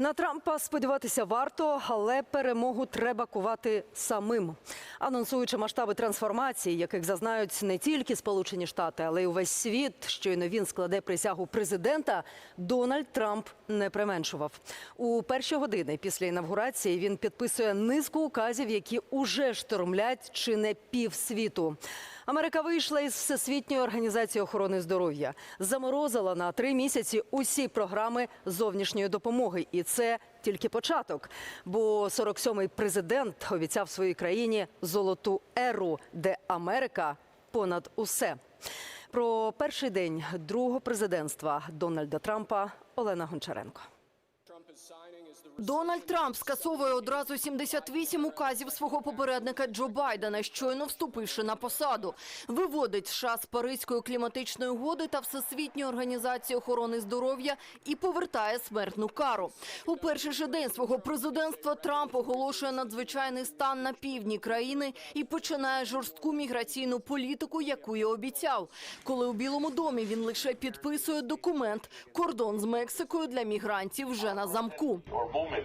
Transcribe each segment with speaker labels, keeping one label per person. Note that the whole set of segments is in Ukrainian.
Speaker 1: На Трампа сподіватися варто, але перемогу треба кувати самим. Анонсуючи масштаби трансформації, яких зазнають не тільки Сполучені Штати, але й увесь світ. Щойно він складе присягу президента. Дональд Трамп не применшував. У перші години після інавгурації він підписує низку указів, які уже штормлять чи не півсвіту. Америка вийшла із Всесвітньої організації охорони здоров'я, заморозила на три місяці усі програми зовнішньої допомоги, і це тільки початок. Бо 47-й президент обіцяв своїй країні золоту еру, де Америка понад усе. Про перший день другого президентства Дональда Трампа Олена Гончаренко.
Speaker 2: Дональд Трамп скасовує одразу 78 указів свого попередника Джо Байдена, щойно вступивши на посаду. Виводить США з Паризької кліматичної угоди та Всесвітньої організації охорони здоров'я і повертає смертну кару. У перший же день свого президентства Трамп оголошує надзвичайний стан на півдні країни і починає жорстку міграційну політику, яку й обіцяв. Коли у Білому домі він лише підписує документ, кордон з Мексикою для мігрантів вже на замку.
Speaker 3: Or moment.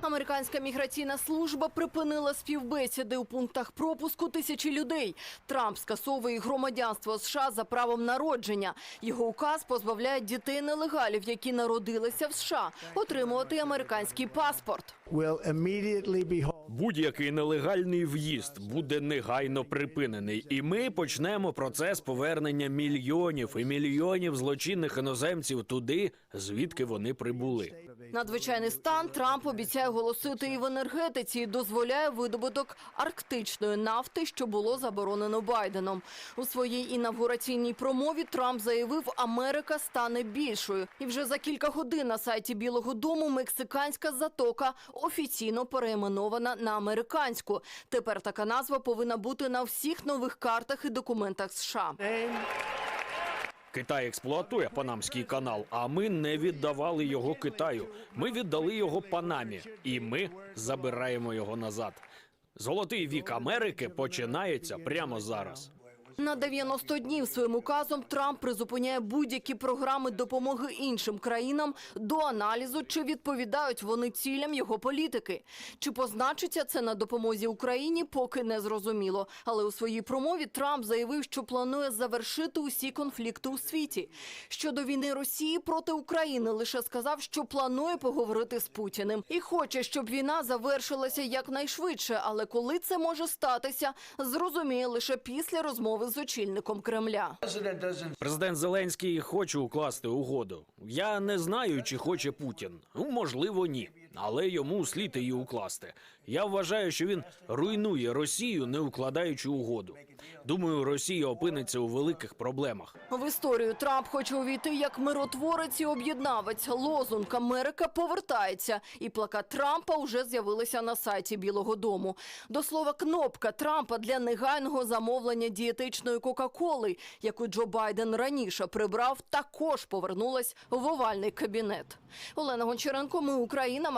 Speaker 2: Американська міграційна служба припинила співбесіди у пунктах пропуску тисячі людей. Трамп скасовує громадянство США за правом народження. Його указ позбавляє дітей нелегалів, які народилися в США, отримувати американський паспорт.
Speaker 4: will immediately be halted.
Speaker 5: Будь-який нелегальний в'їзд буде негайно припинений, і ми почнемо процес повернення мільйонів і мільйонів злочинних іноземців туди, звідки вони прибули.
Speaker 2: Надзвичайний стан Трамп обіцяє оголосити і в енергетиці і дозволяє видобуток арктичної нафти, що було заборонено Байденом. У своїй інавгураційній промові Трамп заявив, Америка стане більшою. І вже за кілька годин на сайті Білого Дому мексиканська затока офіційно перейменована на американську. Тепер така назва повинна бути на всіх нових картах і документах США.
Speaker 5: Китай експлуатує Панамський канал, а ми не віддавали його Китаю. Ми віддали його Панамі, і ми забираємо його назад. Золотий вік Америки починається прямо зараз.
Speaker 2: На 90 днів своїм указом Трамп призупиняє будь-які програми допомоги іншим країнам до аналізу, чи відповідають вони цілям його політики. Чи позначиться це на допомозі Україні, поки не зрозуміло. Але у своїй промові Трамп заявив, що планує завершити усі конфлікти у світі. Щодо війни Росії проти України, лише сказав, що планує поговорити з Путіним і хоче, щоб війна завершилася якнайшвидше. Але коли це може статися, зрозуміє лише після розмови з очільником Кремля.
Speaker 5: Президент Зеленський хоче укласти угоду. Я не знаю, чи хоче Путін. Ну, можливо, ні. Але йому слід її укласти. Я вважаю, що він руйнує Росію, не укладаючи угоду. Думаю, Росія опиниться у великих проблемах.
Speaker 2: В історію Трамп хоче увійти як миротворець і об'єднавець. Лозунг Америка повертається, і плакат Трампа вже з'явилися на сайті Білого Дому. До слова, кнопка Трампа для негайного замовлення дієтичної Кока-Коли, яку Джо Байден раніше прибрав, також повернулась в овальний кабінет. Олена Гончаренко, ми Україна,